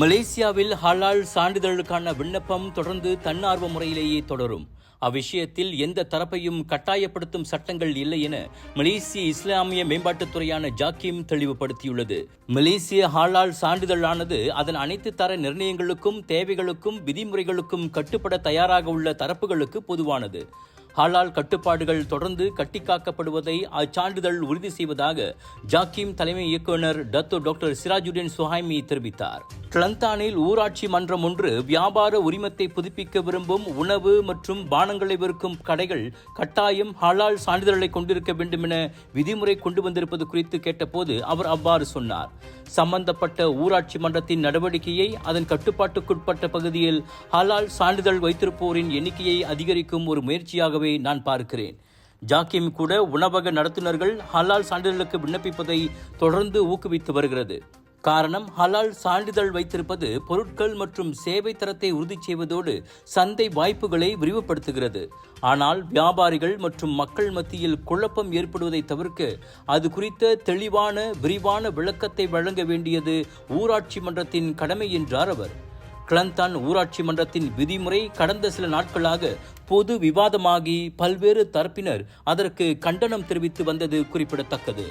மலேசியாவில் ஹலால் சான்றிதழுக்கான விண்ணப்பம் தொடர்ந்து தன்னார்வ முறையிலேயே தொடரும். அவ்விஷயத்தில் எந்த தரப்பையும் கட்டாயப்படுத்தும் சட்டங்கள் இல்லை என மலேசிய இஸ்லாமிய மேம்பாட்டுத்துறையான ஜாக்கிம் தெளிவுபடுத்தியுள்ளது. மலேசிய ஹாலால் சான்றிதழானது அதன் அனைத்து தர நிர்ணயங்களுக்கும் தேவைகளுக்கும் விதிமுறைகளுக்கும் கட்டுப்பட தயாராக உள்ள தரப்புகளுக்கு பொதுவானது. ஹலால் கட்டுப்பாடுகள் தொடர்ந்து கட்டிக்காக்கப்படுவதை அச்சான்றிதழ் உறுதி செய்வதாக ஜாக்கிம் தலைமை இயக்குனர் டத்து டாக்டர் சிராஜுடின் சுஹைமி தெரிவித்தார். கிளந்தானில் ஊராட்சி மன்றம் ஒன்று வியாபார உரிமத்தை புதுப்பிக்க விரும்பும் உணவு மற்றும் பானங்களை விற்கும் கடைகள் கட்டாயம் ஹலால் சான்றிதழ்களை கொண்டிருக்க வேண்டும் என விதிமுறை கொண்டு வந்திருப்பது குறித்து கேட்டபோது அவர் அவ்வாறு சொன்னார். சம்பந்தப்பட்ட ஊராட்சி மன்றத்தின் நடவடிக்கையை அதன் கட்டுப்பாட்டுக்குட்பட்ட பகுதியில் ஹலால் சான்றிதழ் வைத்திருப்போரின் எண்ணிக்கையை அதிகரிக்கும் ஒரு முயற்சியாக முயற்சியாகவே நான் பார்க்கிறேன். ஜாக்கியம் கூட உணவக நடத்துனர்கள் ஹலால் சான்றிதழுக்கு விண்ணப்பிப்பதை தொடர்ந்து ஊக்குவித்து வருகிறது. காரணம் ஹலால் சான்றிதழ் வைத்திருப்பது பொருட்கள் மற்றும் சேவை தரத்தை உறுதி செய்வதோடு சந்தை வாய்ப்புகளை விரிவுபடுத்துகிறது. ஆனால் வியாபாரிகள் மற்றும் மக்கள் மத்தியில் குழப்பம் ஏற்படுவதை தவிர்க்க அது குறித்த தெளிவான விரிவான விளக்கத்தை வழங்க வேண்டியது ஊராட்சி மன்றத்தின் கடமை என்றார் அவர். கிளந்தான் ஊராட்சி மன்றத்தின் விதிமுறை கடந்த சில நாட்களாக பொது விவாதமாகி பல்வேறு தரப்பினர் அதற்கு கண்டனம் தெரிவித்து வந்தது குறிப்பிடத்தக்கது.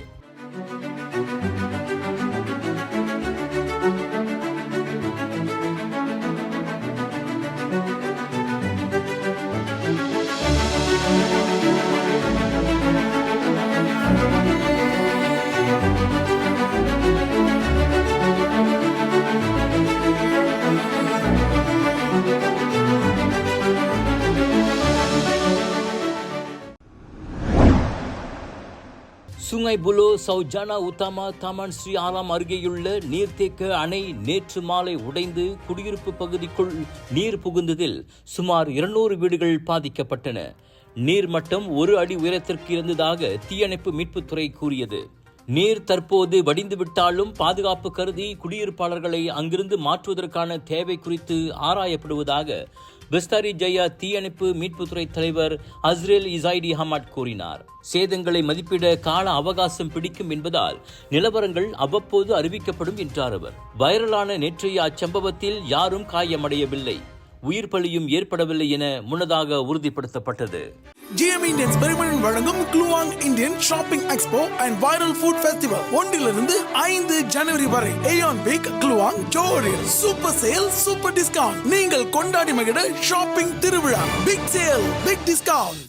Buloh Saujana Utama Taman Sri Alam அருகேயுள்ள நீர்த்தேக்க அணை நேற்று மாலை உடைந்து குடியிருப்பு பகுதிக்குள் நீர் புகுந்ததில் சுமார் இருநூறு வீடுகள் பாதிக்கப்பட்டன. நீர்மட்டம் ஒரு அடி உயரத்திற்கு இருந்ததாக தீயணைப்பு மீட்புத்துறை கூறியது. நீர் தற்போது வடிந்துவிட்டாலும் பாதுகாப்பு கருதி குடியிருப்பாளர்களை அங்கிருந்து மாற்றுவதற்கான தேவை குறித்து ஆராயப்படுவதாக பிஸ்தாரி ஜெயா தீயணைப்பு மீட்புத்துறை தலைவர் அஸ்ரேல் இசாய்டி ஹமாட் கூறினார். சேதங்களை மதிப்பிட கால அவகாசம் பிடிக்கும் என்பதால் நிலவரங்கள் அவ்வப்போது அறிவிக்கப்படும் என்றார் அவர். வைரலான நேற்றைய அச்சம்பவத்தில் யாரும் காயமடையவில்லை. உயிர் பலியும் ஏற்படவில்லை என முன்னதாக உறுதிப்படுத்தப்பட்டது. ஜிஎம் இந்தியன்ஸ் பெருமளன் வழங்கும் Kluang Indian shopping expo and viral food festival ஒன்றிலிருந்து ஐந்து ஜனவரி வரை. ஏயான் பிக் க்ளூவாங் ஜோரில் சூப்பர் சேல் சூப்பர் டிஸ்கவுண்ட் நீங்கள் கொண்டாடி மகிழ ஷாப்பிங் திருவிழா. பிக் சேல் பிக் டிஸ்கவுண்ட்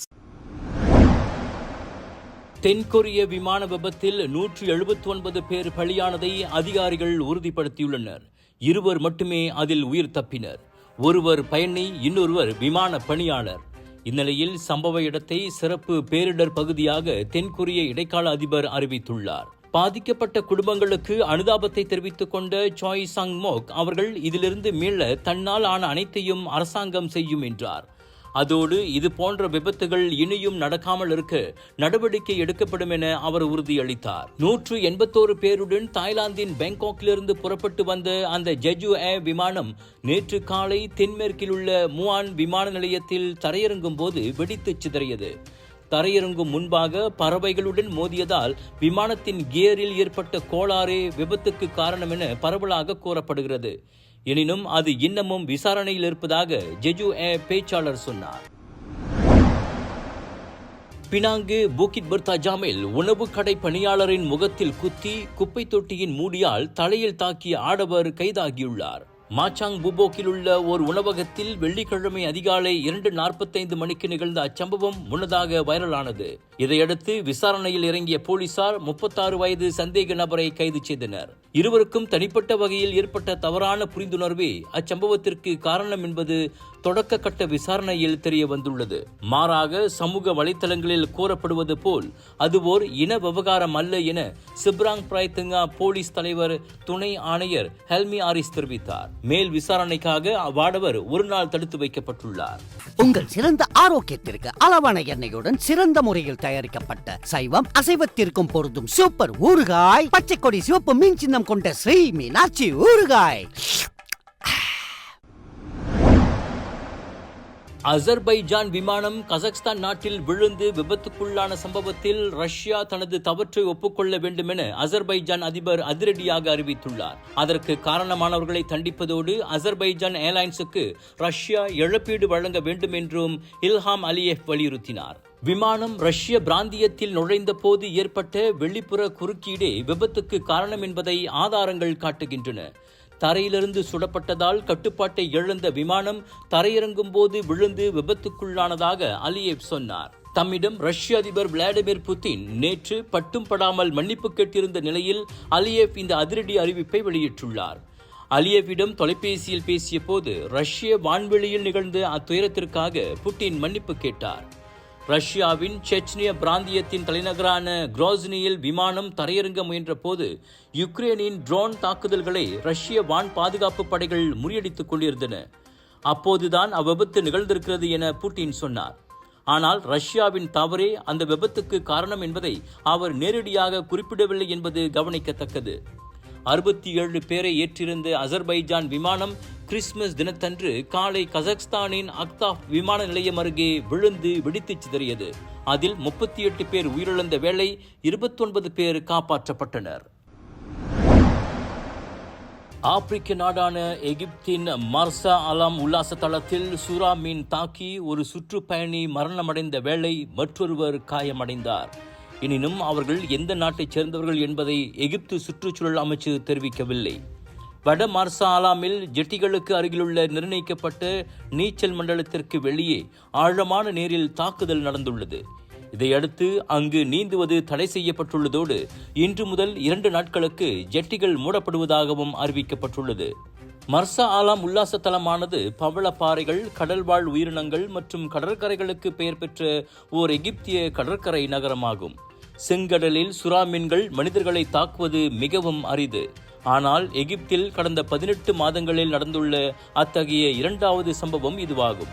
தென்கொரிய விமான விபத்தில் நூற்றி எழுபத்தி ஒன்பது பேர் பலியானதை அதிகாரிகள் உறுதிப்படுத்தியுள்ளனர். இருவர் மட்டுமே அதில் உயிர் தப்பினர். ஒருவர் பயணி இன்னொருவர் விமான பணியாளர். இந்நிலையில் சம்பவ இடத்தை சிறப்பு பேரிடர் பகுதியாக தென்கொரிய இடைக்கால அதிபர் அறிவித்துள்ளார். பாதிக்கப்பட்ட குடும்பங்களுக்கு அனுதாபத்தை தெரிவித்துக் கொண்ட சாய் சாங் மோக் அவர்கள் இதிலிருந்து மீள தன்னால் ஆன அனைத்தையும் அரசாங்கம் செய்யும் என்றார். அதோடு இது போன்ற விபத்துகள் இனியும் நடக்காமல் இருக்க நடவடிக்கை எடுக்கப்படும் என அவர் உறுதியளித்தார். நூற்று எண்பத்தோரு பேருடன் தாய்லாந்தின் பேங்காக்கிலிருந்து புறப்பட்டு வந்த அந்த ஜெஜு ஏ விமானம் நேற்று காலை தென்மேற்கில் உள்ள முவான் விமான நிலையத்தில் தரையிறங்கும் போது வெடித்துச் சிதறியது. தரையிறங்கும் முன்பாக பறவைகளுடன் மோதியதால் விமானத்தின் கியரில் ஏற்பட்ட கோளாறே விபத்துக்கு காரணம் என பரவலாக கூறப்படுகிறது. எனினும் அது இன்னமும் விசாரணையில் இருப்பதாக ஜெஜு ஏ பேச்சாளர் சொன்னார். பினாங்கு பூக்கிட் பர்தா ஜாமில் உணவு கடை பணியாளரின் முகத்தில் குத்தி குப்பை தொட்டியின் மூடியால் தலையில் தாக்கிய ஆடவர் கைதாகியுள்ளார். மாச்சாங் புபோக்கில் உள்ள ஒரு உணவகத்தில் வெள்ளிக்கிழமை அதிகாலை இரண்டு நாற்பத்தைந்து மணிக்கு நிகழ்ந்த அச்சம்பவம் முன்னதாக வைரலானது. இதையடுத்து விசாரணையில் இறங்கிய போலீசார் முப்பத்தாறு வயது சந்தேக நபரை கைது செய்தனர். இருவருக்கும் தனிப்பட்ட வகையில் ஏற்பட்ட தவறான புரிந்துணர்வே அச்சம்பவத்திற்கு காரணம் என்பது தொடக்க கட்ட விசாரணையில் தெரிய வந்துள்ளது மாறாக சமூக வலைத்தளங்களில் கூறப்படுவது போல் அது ஓர் இன விவகாரம் அல்ல என சிப்ராங் பிராய்த்துங்கா போலீஸ் தலைவர் துணை ஆணையர் ஹெல்மி ஆரிஸ் தெரிவித்தார். மேல் விசாரணைக்காக அவ்வாடவர் ஒரு நாள் தடுத்து வைக்கப்பட்டுள்ளார். உங்கள் சிறந்த ஆரோக்கியத்திற்கு அளவான எண்ணெயுடன் சிறந்த முறையில் தயாரிக்கப்பட்ட சைவம் அசைவத்திற்கும் பொருந்தும் சூப்பர் ஊறுகாய் பச்சை கொடி சிவப்பு மீன் சின்னம் கொண்ட ஸ்ரீ மீனாட்சி ஊறுகாய். அசர்பைஜான் விமானம் கசக்ஸ்தான் நாட்டில் விழுந்து விபத்துக்குள்ளான சம்பவத்தில் ரஷ்யா தனது தவற்றை ஒப்புக்கொள்ள வேண்டும் என அசர்பைஜான் அதிபர் அதிரடியாக அறிவித்துள்ளார். அதற்கு காரணமானவர்களை தண்டிப்பதோடு அசர்பைஜான் ஏர்லைன்ஸுக்கு ரஷ்யா இழப்பீடு வழங்க வேண்டும் என்றும் இல்ஹாம் அலியேவ் வலியுறுத்தினார். விமானம் ரஷ்ய பிராந்தியத்தில் நுழைந்த போது ஏற்பட்ட வெளிப்புற குறுக்கீடே விபத்துக்கு காரணம் என்பதை ஆதாரங்கள் காட்டுகின்றன. தரையிலிருந்து சுடப்பட்டதால் கட்டுப்பாட்டை இழந்த விமானம் தரையிறங்கும் போது விழுந்து விபத்துக்குள்ளானதாக அலியேவ் சொன்னார். தம்மிடம் ரஷ்ய அதிபர் விளாடிமிர் புதின் நேற்று பட்டும் படாமல் மன்னிப்பு கேட்டிருந்த நிலையில் அலியேவ் இந்த அதிரடி அறிவிப்பை வெளியிட்டுள்ளார். அலியேவிடம் தொலைபேசியில் பேசிய போது ரஷ்ய வான்வெளியில் நிகழ்ந்த அத்துயரத்திற்காக புட்டின் மன்னிப்பு கேட்டார். ரஷ்யாவின் செச்னிய பிராந்தியத்தின் தலைநகரான குரோஸ்னியில் விமானம் தரையிறங்க முயன்ற போது யுக்ரேனின் ட்ரோன் தாக்குதல்களை ரஷ்ய வான் பாதுகாப்பு படைகள் முறியடித்துக் கொண்டிருந்தன. அப்போதுதான் அவ்விபத்து நிகழ்ந்திருக்கிறது என புட்டின் சொன்னார். ஆனால் ரஷ்யாவின் தவறே அந்த விபத்துக்கு காரணம் என்பதை அவர் நேரடியாக குறிப்பிடவில்லை என்பது கவனிக்கத்தக்கது. அறுபத்தி ஏழு பேரை ஏற்றிருந்த அசர்பைஜான் விமானம் கிறிஸ்துமஸ் தினத்தன்று காலை கசக்ஸ்தானின் அக்தாப் விமான நிலையம் அருகே விழுந்து வெடித்துச் சிதறியது. அதில் முப்பத்தி எட்டு பேர் உயிரிழந்த வேளை இருபத்தொன்பது பேர் காப்பாற்றப்பட்டனர். ஆப்பிரிக்க நாடான எகிப்தின் மர்சா அலாம் உல்லாச தளத்தில் சூறா மீன் தாக்கி ஒரு சுற்றுப்பயணி மரணமடைந்த வேளை மற்றொருவர் காயமடைந்தார். எனினும் அவர்கள் எந்த நாட்டைச் சேர்ந்தவர்கள் என்பதை எகிப்து சுற்றுச்சூழல் அமைச்சு தெரிவிக்கவில்லை. வட மார்சாலாமில் ஜெட்டிகளுக்கு அருகிலுள்ள நிர்ணயிக்கப்பட்ட நீச்சல் மண்டலத்திற்கு வெளியே ஆழமான நீரில் தாக்குதல் நடந்துள்ளது. இதையடுத்து அங்கு நீந்துவது தடை செய்யப்பட்டுள்ளதோடு இன்று முதல் இரண்டு நாட்களுக்கு ஜெட்டிகள் மூடப்படுவதாகவும் அறிவிக்கப்பட்டுள்ளது. மர்சா ஆலாம் உல்லாச தலமானது பவளப்பாறைகள் கடல்வாழ் உயிரினங்கள் மற்றும் கடற்கரைகளுக்கு பெயர் பெற்ற ஓர் எகிப்திய கடற்கரை நகரமாகும். செங்கடலில் சுறா மீன்கள் மனிதர்களை தாக்குவது மிகவும் அரிது. ஆனால் எகிப்தில் கடந்த பதினெட்டு மாதங்களில் நடந்துள்ள அத்தகைய இரண்டாவது சம்பவம் இதுவாகும்.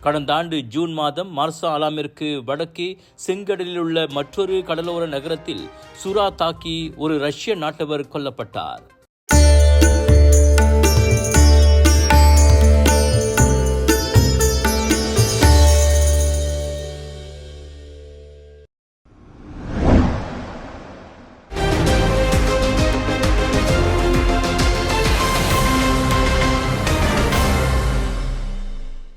கடந்த ஆண்டு ஜூன் மாதம் மார்சா அலாமிற்கு வடக்கே செங்கடலில் உள்ள மற்றொரு கடலோர நகரத்தில் சுரா தாக்கி ஒரு ரஷ்ய நாட்டவர் கொல்லப்பட்டார்.